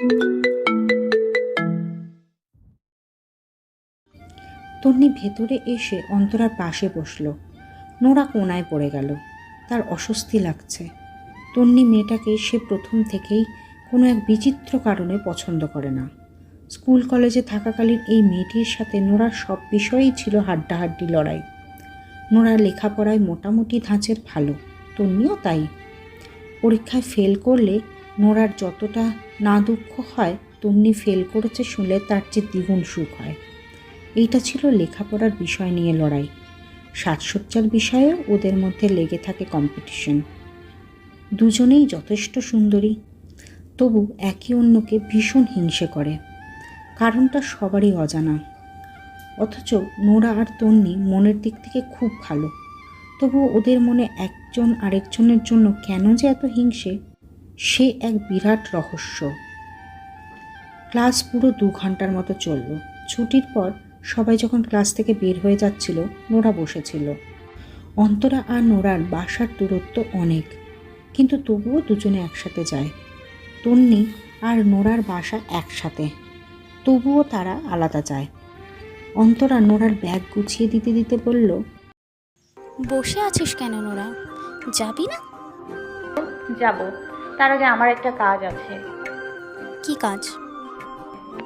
তন্নি ভেতরে এসে অন্তরার পাশে বসল। নোরা কোনায় পড়ে গেল। তার অস্বস্তি লাগছে। তন্নি মেয়েটাকে সে প্রথম থেকেই কোনো এক বিচিত্র কারণে পছন্দ করে না। স্কুল কলেজে থাকাকালীন এই মেয়েটির সাথে নোরার সব বিষয়েই ছিল হাড্ডাহাড্ডি লড়াই। নোরা লেখাপড়ায় মোটামুটি ধাঁচের ভালো, তন্নিও তাই। পরীক্ষায় ফেল করলে নোরার যতটা না দুঃখ হয়, তন্নি ফেল করেছে শুনলে তার চেয়ে দ্বিগুণ সুখ হয়। এইটা ছিল লেখাপড়ার বিষয় নিয়ে লড়াই। সাজসজ্জার বিষয়েও ওদের মধ্যে লেগে থাকে কম্পিটিশন দুজনেই যথেষ্ট সুন্দরী, তবু একে অন্যকে ভীষণ হিংসে করে। কারণটা সবারই অজানা। অথচ নোরা আর তন্নি মনের দিক থেকে খুব ভালো। তবু ওদের মনে একজন আরেকজনের জন্য কেন যে এত হিংসে? সে এক বিরাট রহস্য। ক্লাস পুরো দু ঘণ্টার মতো চলল। ছুটির পর সবাই যখন ক্লাস থেকে বের হয়ে যাচ্ছিল নোরা বসেছিল। অন্তরা আর নোরার বাসার দূরত্ব অনেক কিন্তু তবুও দুজনে একসাথে যায়। তন্নি আর নোরার বাসা একসাথে তবুও তারা আলাদা যায়। অন্তরা নোরার ব্যাগ গুছিয়ে দিতে দিতে বলল বসে আছিস কেন নোরা? যাবি না? যাব। তার আগে আমার একটা কাজ আছে। কি কাজ?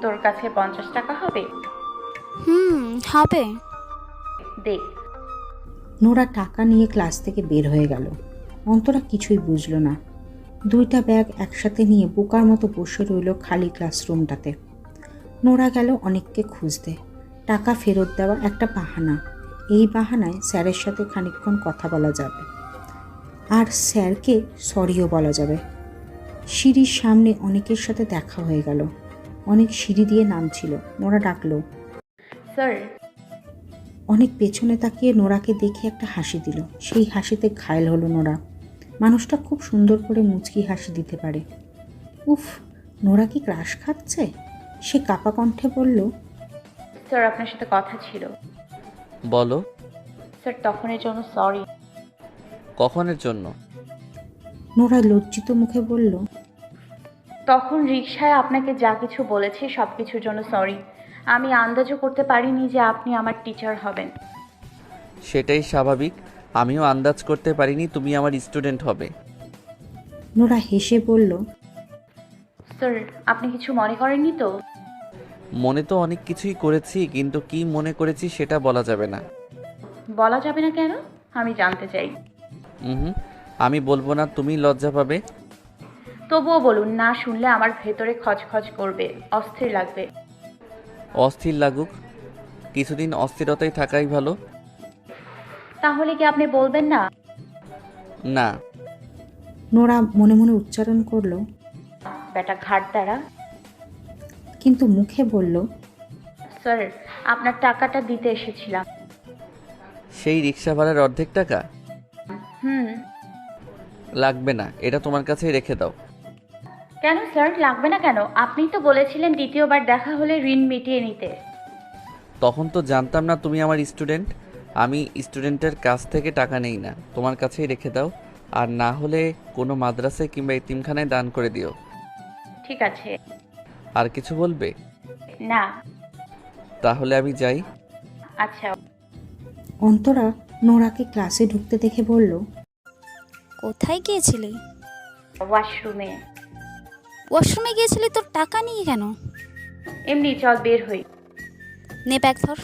তোর কাছে পঞ্চাশ টাকা হবে? হুম হবে। দেখ নোরা টাকা নিয়ে ক্লাস থেকে বের হয়ে গেল। অন্তরা কিছুই বুঝলো না। দুইটা ব্যাগ একসাথে নিয়ে বোকার মতো বসে রইল খালি ক্লাসরুমটাতে। নোরা গেল অনেককে খুঁজতে। টাকা ফেরত দেওয়া একটা বাহানা। এই বাহানায় স্যারের সাথে খানিকক্ষণ কথা বলা যাবে। আর স্যারকে সরিও বলা যাবে। সিঁড়ির সামনে অনেকের সাথে দেখা হয়ে গেল। অনেক সিঁড়ি দিয়ে নামছিল। নোরা ডাকলো স্যার। অনেক পেছনে তাকিয়ে নোরাকে দেখে একটা হাসি দিল। সেই হাসিতে ঘায়ল হলো নোরা। মানুষটা খুব সুন্দর করে মুচকি হাসি দিতে পারে। উফ নোরা কি ক্রাশ খাচ্ছে? সে কাপা কণ্ঠে বলল স্যার আপনার সাথে কথা ছিল। বলো। স্যার তখনের জন্য সরি। কখনের জন্য? নোরা লজ্জিত মুখে বলল তখন রিক্সায় আপনাকে যা কিছু বলেছি সব কিছুর জন্য সরি। আমি আন্দাজও করতে পারিনি যে আপনি আমার টিচার হবেন। সেটাই স্বাভাবিক। আমিও আন্দাজ করতে পারিনি তুমি আমার স্টুডেন্ট হবে। নোরা হেসে বলল স্যার আপনি কিছু মনে করেননি তো? মনে তো অনেক কিছুই করেছি কিন্তু কি মনে করেছি সেটা বলা যাবে না। বলা যাবে না কেন? আমি জানতে চাই। হুম। আমি বলব না তুমি লজ্জা পাবে। তবুও বলুন না শুনলে আমার ভেতরে খচখচ করবে অস্থির লাগবে। অস্থির লাগুক কিছুদিন অস্থিরতায় থাকাই ভালো। তাহলে কি আপনি বলবেন না? না। নোরা মনে মনে উচ্চারণ করল। বেটা ঘাট দ্বারা কিন্তু মুখে বলল স্যার আপনার টাকাটা দিতে এসেছিলাম। সেই রিক্সা ভাড়ার অর্ধেক টাকা? হুম। লাগবে না এটা তোমার কাছেই রেখে দাও। কেন স্যার লাগবে না কেন? আপনি তো বলেছিলেন দ্বিতীয়বার দেখা হলে ঋণ মিটিয়ে নিতে। তখন তো জানতাম না তুমি আমার স্টুডেন্ট। আমি স্টুডেন্টের কাছ থেকে টাকা নেই না তোমার কাছেই রেখে দাও। আর না হলে কোনো মাদ্রাসায় কিংবা এতিমখানায় দান করে দিও। ঠিক আছে। আর কিছু বলবে? না। তাহলে আমি যাই। আচ্ছা। অন্তরা নোরাকে ক্লাসে ঢুকতে দেখে বলল কোথায় গিয়েছিলি? ওয়াশরুমে। ওয়াশরুমে গিয়েছিলি তোর টাকা নিয়ে কেন? এমনি চল বের হই। নে ব্যাগ ধর।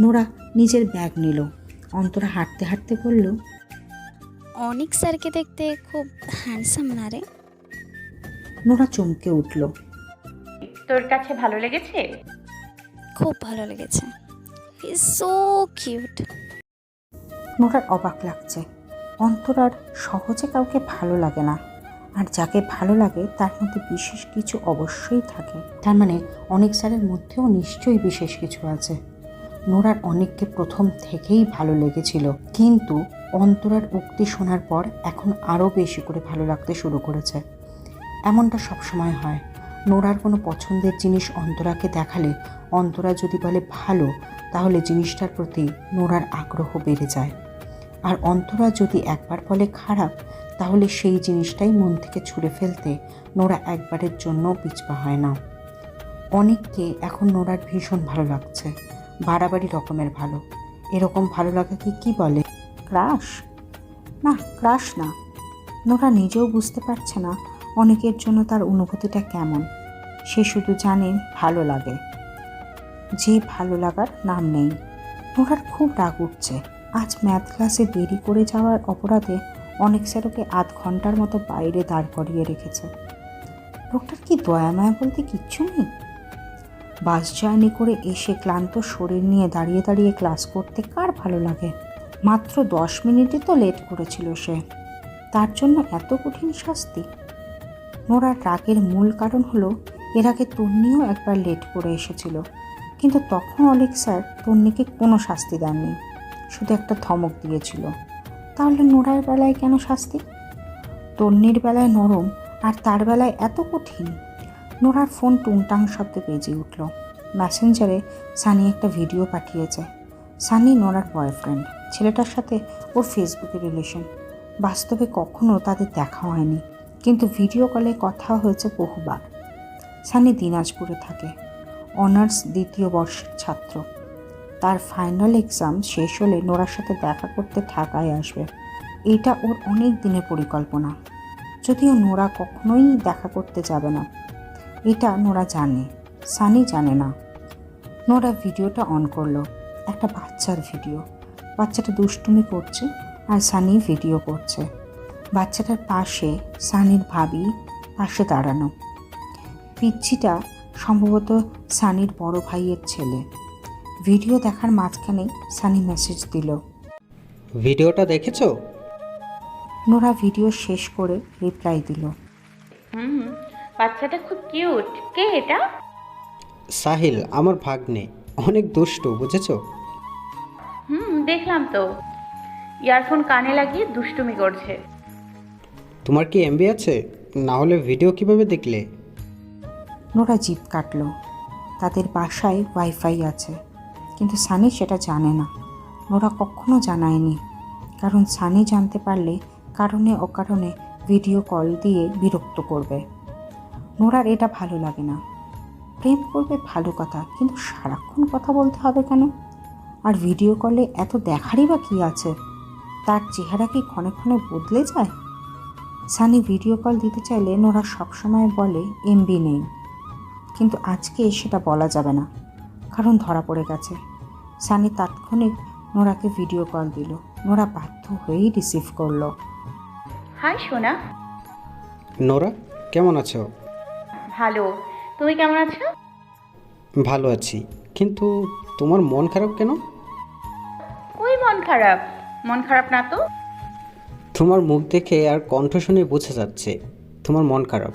নোরা নিজের ব্যাগ নিল। অন্তরা হাঁটতে হাঁটতে বলল অনেক স্যারকে দেখতে খুব হ্যান্ডসাম না রে? নোরা চমকে উঠল। তোর কাছে ভালো লেগেছে? খুব ভালো লেগেছে। ইজ সো কিউট নোরার অবাক লাগছে। অন্তরার সহজে কাউকে ভালো লাগে না। আর যাকে ভালো লাগে, তার মধ্যে বিশেষ কিছু অবশ্যই থাকে। তার মানে অনেক স্যারের মধ্যেও নিশ্চয়ই বিশেষ কিছু আছে। নোরার অনেককে প্রথম থেকেই ভালো লেগেছিল। কিন্তু অন্তরার উক্তি শোনার পর এখন আরও বেশি করে ভালো লাগতে শুরু করেছে। এমনটা সবসময় হয়। নোরার কোনো পছন্দের জিনিস অন্তরাকে দেখালে অন্তরা যদি বলে ভালো, তাহলে জিনিসটার প্রতি নোরার আগ্রহ বেড়ে যায়। আর অন্তরা যদি একবার বলে খারাপ, তাহলে সেই জিনিসটাই মন থেকে ছুঁড়ে ফেলতে নোরা একবারের জন্য পিছপা হয় না। অনেককে এখন নোরার ভীষণ ভালো লাগছে। বাড়াবাড়ি রকমের ভালো। এরকম ভালো লাগাকে কি বলে? ক্রাশ? না ক্রাশ না। নোরা নিজেও বুঝতে পারছে না অনেকের জন্য তার অনুভূতিটা কেমন। সে শুধু জানে ভালো লাগে। যে ভালো লাগার নাম নেই। নোরার খুব রাগ উঠছে। আজ ম্যাথ ক্লাসে দেরি করে যাওয়ার অপরাধে অনেক স্যারকে আধ ঘণ্টার মতো বাইরে দাঁড় করিয়ে রেখেছে। লোকটার কি দয়া মায়া বলতে কিচ্ছু নেই? বাস জার্নি করে এসে ক্লান্ত শরীর নিয়ে দাঁড়িয়ে দাঁড়িয়ে ক্লাস করতে কার ভালো লাগে? মাত্র দশ মিনিটই তো লেট করেছিল সে। তার জন্য এত কঠিন শাস্তি? নোরার রাগের মূল কারণ হলো, এর আগে তন্নিও একবার লেট করে এসেছিল। কিন্তু তখন অলেক স্যার তন্নিকে কোনো শাস্তি দেননি। শুধু একটা ধমক দিয়েছিল। তাহলে নোড়ার বেলায় কেন শাস্তি? তন্নির বেলায় নরম আর তার বেলায় এত কঠিন। নোরার ফোন টুংটাং শব্দে বেজে উঠল। মেসেঞ্জারে সানি একটা ভিডিও পাঠিয়েছে। সানি নোরার বয়ফ্রেন্ড, ছেলেটার সাথে ওর ফেসবুকে রিলেশন। বাস্তবে কখনো তাদের দেখা হয়নি, কিন্তু ভিডিও কলে কথা হয়েছে বহুবার। সানি দিনাজপুরে থাকে, অনার্স দ্বিতীয় বর্ষের ছাত্র। তার ফাইনাল এক্সাম শেষ হলে নোরার সাথে দেখা করতে ঢাকায় আসবে। এটা ওর অনেক দিনের পরিকল্পনা। যদিও নোরা কখনোই দেখা করতে যাবে না। এটা নোরা জানে, সানি জানে না। নোরা ভিডিওটা অন করল, একটা বাচ্চার ভিডিও। বাচ্চাটা দুষ্টুমি করছে আর সানি ভিডিও করছে। বাচ্চাটার পাশে সানির ভাবি পাশে দাঁড়ানো। পিচ্ছিটা সম্ভবত সানির বড় ভাইয়ের ছেলে। ভিডিও দেখার মাঝখানে সানি মেসেজ দিল। ভিডিওটা দেখেছ? নোরা ভিডিও শেষ করে রিপ্লাই দিল। হুম বাচ্চাটা খুব কিউট কে এটা? সাহিল আমার ভাগ্নে। অনেক দুষ্ট বুঝেছ? হুম দেখলাম তো। ইয়ারফোন কানে লাগিয়ে দুষ্টুমি করছে। তোমার কি এমবি আছে? না হলে ভিডিও কীভাবে দেখলে? নোরা জিপ কাটলো। তাদের বাসায় ওয়াইফাই আছে। কিন্তু সানি সেটা জানে না। নোরা কখনো জানায়নি। কারণ সানি জানতে পারলে কারণে অকারণে ভিডিও কল দিয়ে বিরক্ত করবে। নোরার এটা ভালো লাগে না। প্রেম করবে ভালো কথা, কিন্তু সারাক্ষণ কথা বলতে হবে কেন? আর ভিডিও কলে এত দেখারই বা কী আছে? তার চেহারা কি ক্ষণে ক্ষণে বদলে যায়? সানি ভিডিও কল দিতে চাইলে নোরা সবসময় বলে, এমবি নেই। কিন্তু আজকে সেটা বলা যাবে না। কারণ ধরা পড়ে গেছে। সানি তাৎক্ষণিক নোরাকে ভিডিও কল দিল। নোরা বাধ্য হয়েই রিসিভ করল। হাই সোনা। নোরা কেমন আছো? ভালো। তুমি কেমন আছো? ভালো আছি। কিন্তু তোমার মন খারাপ কেন? ওই মন খারাপ? মন খারাপ না তো? তোমার মুখ দেখে আর কণ্ঠ শুনে বোঝা যাচ্ছে। তোমার মন খারাপ।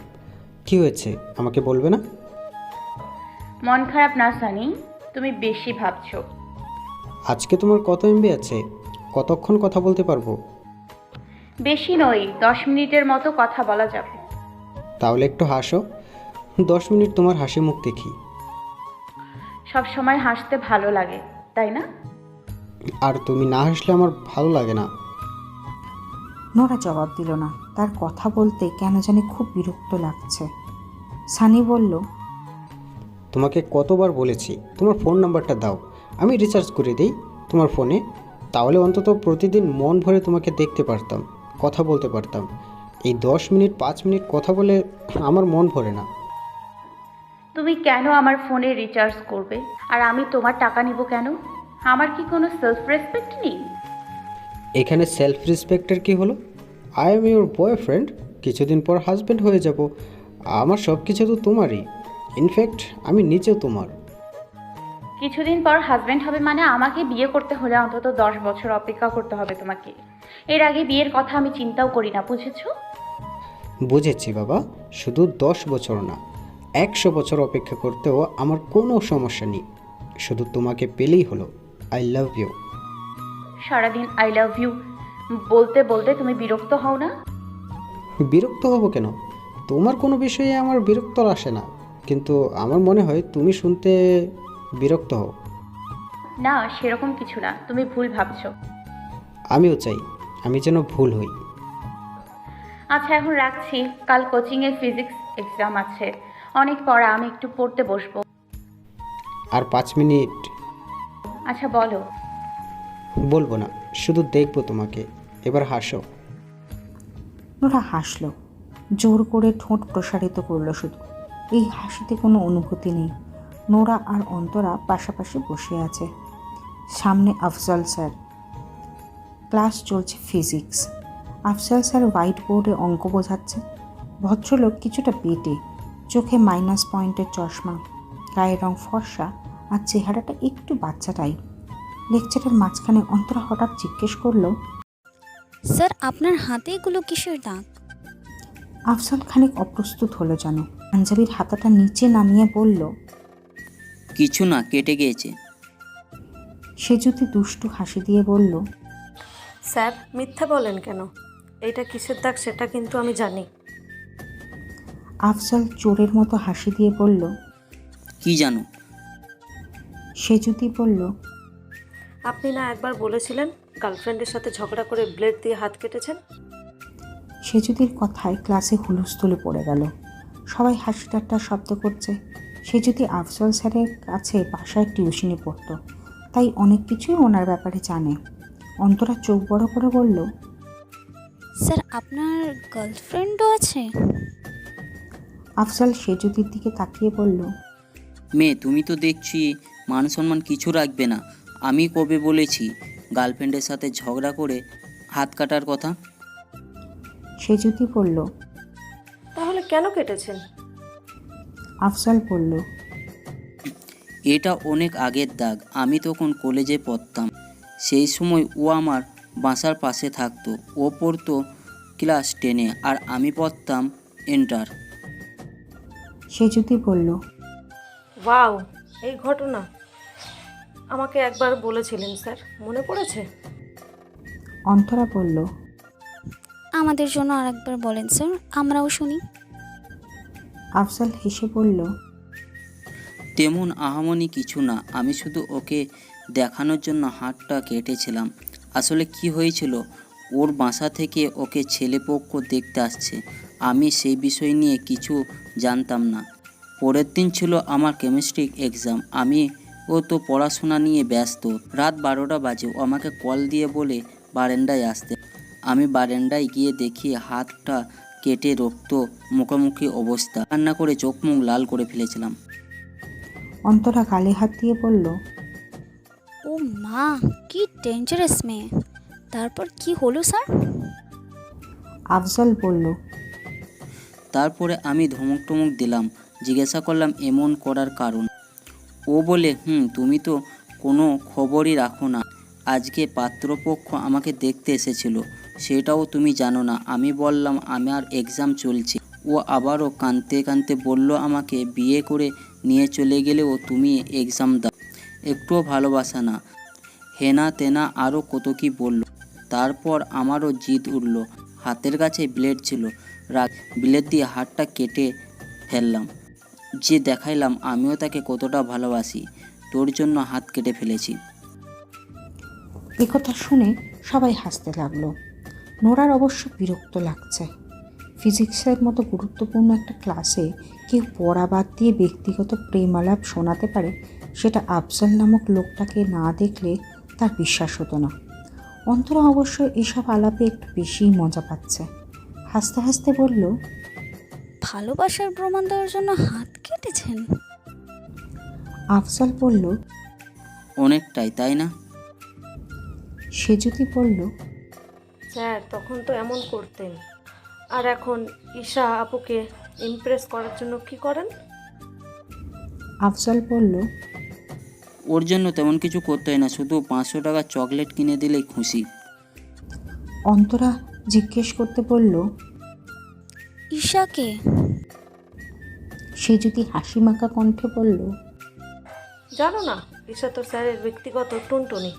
কি হয়েছে? আমাকে বলবে না? মন খারাপ না সানি তুমি বেশি ভাবছ। আজকে তোমার কত এমবি আছে? কতক্ষণ কথা বলতে পারব? বেশি নই দশ মিনিটের মতো কথা বলা যাবে। তাহলে একটু হাসো। দশ মিনিট তোমার হাসি মুখ দেখি। সব সময় হাসতে ভালো লাগে তাই না? আর তুমি না হাসলে আমার ভালো লাগে না। নোরা জবাব দিল না। তার কথা বলতে কেন জানি খুব বিরক্ত লাগছে। সানি বলল তোমাকে কতবার বলেছি তোমার ফোন নাম্বারটা দাও। আমি রিচার্জ করে দিই তোমার ফোনে তাহলে অন্তত প্রতিদিন মন ভরে তোমাকে দেখতে পারতাম কথা বলতে পারতাম। এই দশ মিনিট পাঁচ মিনিট কথা বলে আমার মন ভরে না। তুমি কেন আমার ফোনে রিচার্জ করবে? আর আমি তোমার টাকা নিব কেন? আমার কি কোনো সেলফ রেসপেক্ট নেই? এখানে সেলফ রেসপেক্টের কি হলো? আই এম ইউর বয়ফ্রেন্ড কিছুদিন পর হাজব্যান্ড হয়ে যাব। আমার সব কিছু তো তোমারই। ইনফ্যাক্ট আমি নিজেও তোমার। কিছুদিন পর হাজব্যান্ড হবে মানে আমাকে বিয়ে করতে হলে অন্তত দশ বছর অপেক্ষা করতে হবে তোমাকে। এর আগে বিয়ের কথা আমি চিন্তাও করি না বুঝেছ? বুঝেছি বাবা শুধু দশ বছর না একশো বছর অপেক্ষা করতেও আমার কোনো সমস্যা নেই। শুধু তোমাকে পেলেই হলো। আই লাভ ইউ সারাদিন আই লাভ ইউ বলতে বলতে তুমি বিরক্ত হও না? বিরক্ত হব কেন? তোমার কোনো বিষয়ে আমার বিরক্ত আসে না। কিন্তু আমার মনে হয় তুমি শুনতে বিরক্ত হও। না সেরকম কিছু না। তুমি ভুল ভাবছ। আমিও চাই আমি যেন ভুল হই। আচ্ছা এখন রাখছি। কাল কোচিং কোচিংয়ে ফিজিক্স এক্সাম আছে। অনেক পড়া আমি একটু পড়তে বসবো। আর পাঁচ মিনিট। আচ্ছা বলো। বলব না শুধু দেখব তোমাকে। এবার হাসো। নোরা হাসল। জোর করে ঠোঁট প্রসারিত করল শুধু। এই হাসিতে কোনো অনুভূতি নেই। নোরা আর অন্তরা পাশাপাশি বসে আছে। সামনে আফজল স্যার। ক্লাস চলছে ফিজিক্স। আফজল স্যার হোয়াইট বোর্ডে অঙ্ক বোঝাচ্ছে। ভদ্রলোক কিছুটা বেটে, চোখে মাইনাস পয়েন্টের চশমা, গায়ের রং ফর্সা আর চেহারাটা একটু বাচ্চাটাই। লেকচারের মাঝখানে অন্তরা হঠাৎ জিজ্ঞেস করল, স্যার, আপনার হাতে এগুলো কিসের দাগ? আফজাল খানিক অপ্রস্তুত হলো যেন। পাঞ্জাবির হাতাটা নিচে নামিয়ে বলল কিছু না কেটে গিয়েছে। সে যদি দুষ্টু হাসি দিয়ে বলল স্যার মিথ্যা বলেন কেন? এটা কিসের দাগ সেটা কিন্তু আমি জানি। আফজাল চোরের মতো হাসি দিয়ে বলল কি জানো? সে যদি বলল আপনি না একবার বলেছিলেন গার্লফ্রেন্ডের সাথে ঝগড়া করে ব্লেড দিয়ে হাত কেটেছেন? সে যদির কথায় ক্লাসে হুলস্থুলে পড়ে গেল। সবাই হাসি ঠাট্টার শব্দ করছে। সে যদি আফজল স্যারের কাছে বাসায় টিউশনে পড়তো। তাই অনেক কিছুই ওনার ব্যাপারে জানে। অন্তরা চোখ বড় করে বলল স্যার আপনার গার্লফ্রেন্ডও আছে? আফজাল সে যদির দিকে তাকিয়ে বলল মেয়ে তুমি তো দেখছি মান সম্মান কিছু রাখবে না। আমি কবে বলেছি গার্লফ্রেন্ডের সাথে ঝগড়া করে হাত কাটার কথা? সে যদি বলল তাহলে কেন কেটেছেন? আফসাল বলল এটা অনেক আগের দাগ আমি তখন কলেজে পড়তাম। সেই সময় ও আমার বাসার পাশে থাকতো ও পড়তো ক্লাস টেনে আর আমি পড়তাম এন্টার। সে যদি বলল ওয়াও এই ঘটনা। আমাকে একবার বলেছিলেন স্যার। মনে পড়েছে? অন্তরা বলল আমাদের জন্য আরেকবার বলেন স্যার। আমরাও শুনি। আফজাল হেসে বলল তেমন আহামনি কিছু না। আমি শুধু ওকে দেখানোর জন্য হাতটা কেটেছিলাম। আসলে কি হয়েছিল? ওর বাসা থেকে ওকে ছেলেপক্ষ দেখতে আসছে। আমি সেই বিষয় নিয়ে কিছু জানতাম না। পরের দিন ছিল আমার কেমিস্ট্রি এক্সাম আমি ও তো পড়াশোনা নিয়ে ব্যস্ত। রাত বারোটা বাজে। ও আমাকে কল দিয়ে বলে বারেন্ডায় আসতে। আমি বারেন্ডায় গিয়ে দেখি হাতটা কেটে রক্ত মুখোমুখি অবস্থা। রান্না করে চোখ মুখ লাল করে ফেলেছিলাম। অন্তরা গালে হাত দিয়ে বলল ও মা কি ডেঞ্জারাস মেয়ে। তারপর কি হলো স্যার? আফজাল বলল তারপরে আমি ধমক টমক দিলাম জিজ্ঞাসা করলাম এমন করার কারণ। ও বলে হুম তুমি তো কোনো খবরই রাখো না। আজকে পাত্রপক্ষ আমাকে দেখতে এসেছিল। সেটাও তুমি জানো না। আমি বললাম আমার এক্সাম চলছে। ও আবারও কাঁদতে কাঁদতে বলল, আমাকে বিয়ে করে নিয়ে চলে গেলেও তুমি এক্সাম দাও। একটুও ভালোবাসা না। হেনা তেনা আরও কত কি বলল। তারপর আমারও জিদ উঠল। হাতের কাছে ব্লেড ছিল। রাগ, ব্লেড দিয়ে হাতটা কেটে ফেললাম। যে দেখাইলাম, আমিও তাকে কতটা ভালোবাসি। তোর জন্য হাত কেটে ফেলেছি। একথা শুনে সবাই হাসতে লাগল। নোরার অবশ্য বিরক্ত লাগছে। ফিজিক্সের মতো গুরুত্বপূর্ণ একটা ক্লাসে কেউ পড়া বাদ দিয়ে ব্যক্তিগত প্রেমালাপ শোনাতে পারে সেটা আফজল নামক লোকটাকে না দেখলে তার বিশ্বাস হতো না। অন্তরা অবশ্য এসব আলাপে একটু বেশিই মজা পাচ্ছে। হাসতে হাসতে বলল ভালোবাসার প্রমাণ দেওয়ার জন্য হাত কেটেছেন? আফজল বলল অনেকটাই তাই না? সে যদি বলল স্যার তখন তো এমন করতেন। আর এখন ঈশা আপুকে ইমপ্রেস করার জন্য কি করেন? আফজাল বলল ওর জন্য তেমন কিছু করতে হয় না শুধু পাঁচশো টাকা চকলেট কিনে দিলেই খুশি। অন্তরা জিজ্ঞেস করতে বলল ঈশাকে? সে যদি হাসি মাখা কণ্ঠে বলল জানো না ঈশা তো স্যারের ব্যক্তিগত টুনটুনি।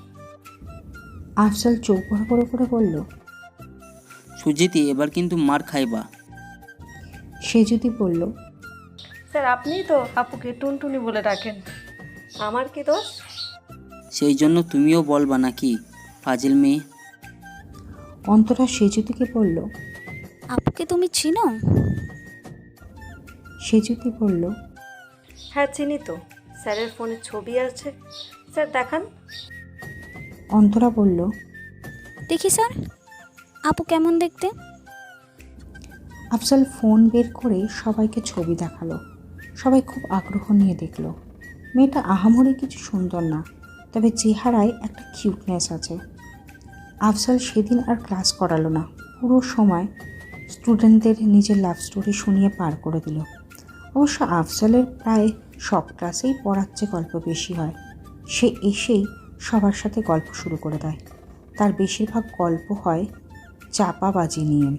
আফজল চোখ বড় বড় করে বলল সুজিতি এবার কিন্তু মার খাইবা। সে যদি বলল স্যার আপনিই তো আপুকে টুনটুনি বলে ডাকেন। আমার কি দোষ? সেই জন্য তুমিও বলবা নাকি ফাজিল মেয়ে? অন্তরা সে যদিকে বলল আপুকে তুমি চিনো? সেজুতি বলল হ্যাঁ চিনি তো। স্যারের ফোনে ছবি আছে। স্যার দেখান। অন্তরা বলল দেখি স্যার আপু কেমন দেখতে? আফজাল ফোন বের করে সবাইকে ছবি দেখাল। সবাই খুব আগ্রহ নিয়ে দেখল। মেয়েটা আহামরি কিছু সুন্দর না তবে চেহারায় একটা কিউটনেস আছে। আফজাল সেদিন আর ক্লাস করালো না। পুরো সময় স্টুডেন্টদের নিজের লাভ স্টোরি শুনিয়ে পার করে দিল। অবশ্য আফজালের প্রায় সব ক্লাসেই পড়াচ্ছে গল্প বেশি হয়। সে এসেই সবার সাথে গল্প শুরু করে দেয়। তার বেশিরভাগ গল্প হয় চাপাবাজি নিয়ে।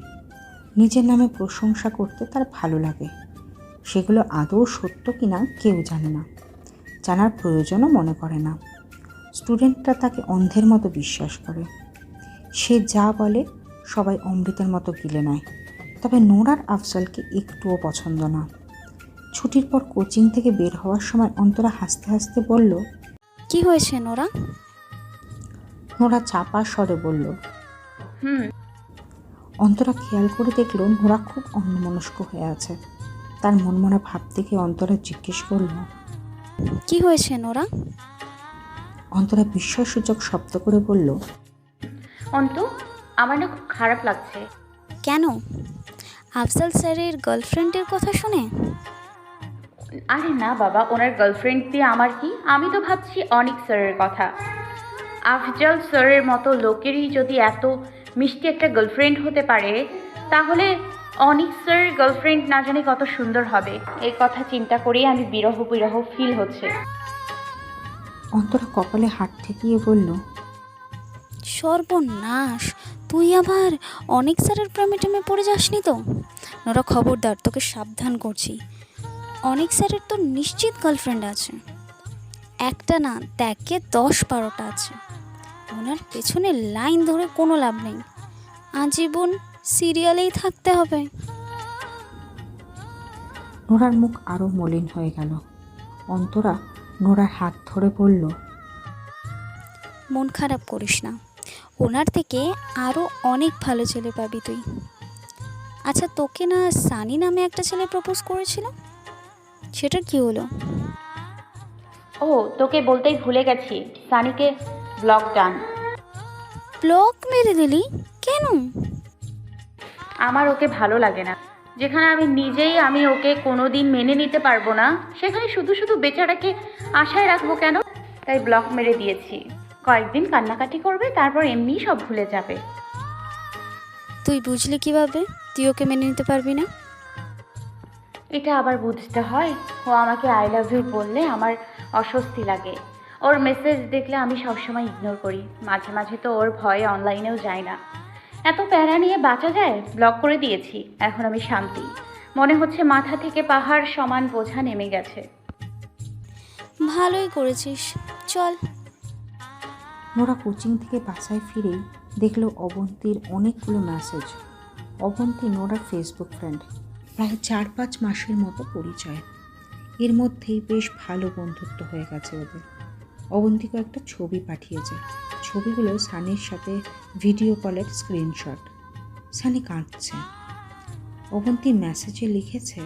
নিজের নামে প্রশংসা করতে তার ভালো লাগে। সেগুলো আদৌ সত্য কিনা কেউ জানে না। জানার প্রয়োজনও মনে করে না। স্টুডেন্টরা তাকে অন্ধের মতো বিশ্বাস করে। সে যা বলে সবাই অমৃতের মতো গিলে নেয়। তবে নোরার আফজলকে একটুও পছন্দ না। ছুটির পর কোচিং থেকে বের হওয়ার সময় অন্তরা হাসতে হাসতে বলল কি হয়েছে নোরা? নোরা চাপা স্বরে বলল হুম। অন্তরা খেয়াল করে দেখল নোরা খুব অন্যমনস্ক হয়ে আছে। তার মনমরা ভাব দেখে অন্তরা জিজ্ঞেস করল কি হয়েছে নোরা? অন্তরা বিস্ময়সূচক শব্দ করে বলল অন্তু আমার না খুব খারাপ লাগছে। কেন? আফজাল স্যারের গার্লফ্রেন্ডের কথা শুনে? আরে না বাবা ওনার গার্লফ্রেন্ড দিয়ে আমার কি? আমি তো ভাবছি অনিক স্যারের কথা। আফজল স্যারের মতো লোকেরই যদি এত মিষ্টি একটা গার্লফ্রেন্ড হতে পারে তাহলে অনিক স্যারের গার্লফ্রেন্ড না জানি কত সুন্দর হবে। এই কথা চিন্তা করেই আমি বিরহ বিরহ ফিল হচ্ছে। অন্তরা কপালে হাত ঠেকিয়ে বলল সর্বনাশ তুই আবার অনেক স্যারের প্রেমে টেমে পড়ে যাসনি তো? নোরা খবরদার তোকে সাবধান করছি। অনেক স্যারের তো নিশ্চিত গার্লফ্রেন্ড আছে। একটা না দেখে দশ বারোটা আছে। ওনার পেছনে লাইন ধরে কোনো লাভ নেই। আজীবন সিরিয়ালেই থাকতে হবে। নোরার মুখ আরও মলিন হয়ে গেল। অন্তরা নোরার হাত ধরে বলল মন খারাপ করিস না। ওনার থেকে আরও অনেক ভালো ছেলে পাবি তুই। আচ্ছা তোকে না সানি নামে একটা ছেলে প্রপোজ করেছিল? সেটার কি হলো? ও তোকে বলতেই ভুলে গেছি। সানিকে ব্লক ডান। ব্লক মেরে দিলি? কেন? আমার ওকে ভালো লাগে না। যেখানে আমি নিজেই আমি ওকে কোনো দিন মেনে নিতে পারব না সেখানে শুধু শুধু বেচারাকে আশায় রাখব কেন? তাই ব্লক মেরে দিয়েছি। কয়েকদিন কান্নাকাটি করবে তারপর এমনিই সব ভুলে যাবে। তুই বুঝলি কীভাবে? তুই ওকে মেনে নিতে পারবি না? এটা আবার বুঝতে হয়। ও আমাকে আই লাভ ইউ বললে আমার অস্বস্তি লাগে। ওর মেসেজ দেখলে আমি সবসময় ইগনোর করি। মাঝে মাঝে তো ওর ভয়ে অনলাইনেও যায় না। এত প্যারা নিয়ে বাঁচা যায়? ব্লক করে দিয়েছি। এখন আমি শান্তি। মনে হচ্ছে মাথা থেকে পাহাড় সমান বোঝা নেমে গেছে। ভালোই করেছিস। চল। নোরা কোচিং থেকে বাসায় ফিরেই দেখল অবন্তীর অনেকগুলো মেসেজ অবন্তী নোরার ফেসবুক ফ্রেন্ড প্রায় চার পাঁচ মাসের মতো পরিচয়। এর মধ্যেই বেশ ভালো বন্ধুত্ব হয়ে গেছে ওদের। অবন্তীকে একটা ছবি পাঠিয়েছে। ছবিগুলো সানির সাথে ভিডিও কলের স্ক্রিনশট। সানি কাঁদছে। অবন্তী মেসেজে লিখেছে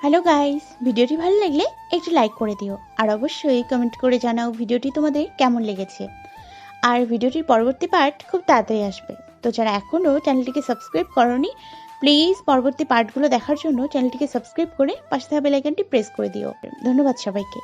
হ্যালো গাইস ভিডিওটি ভালো লাগলে একটু লাইক করে দিও। আর অবশ্যই কমেন্ট করে জানাও ভিডিওটি তোমাদের কেমন লেগেছে। আর ভিডিওটির পরবর্তী পার্ট খুব তাড়াতাড়ি আসবে। তো যারা এখনও চ্যানেলটিকে সাবস্ক্রাইব করনি প্লিজ পরবর্তী পার্টগুলো দেখার জন্য চ্যানেলটিকে সাবস্ক্রাইব করে পাশে থাকা বেলাইকানটি প্রেস করে দিও। ধন্যবাদ সবাইকে।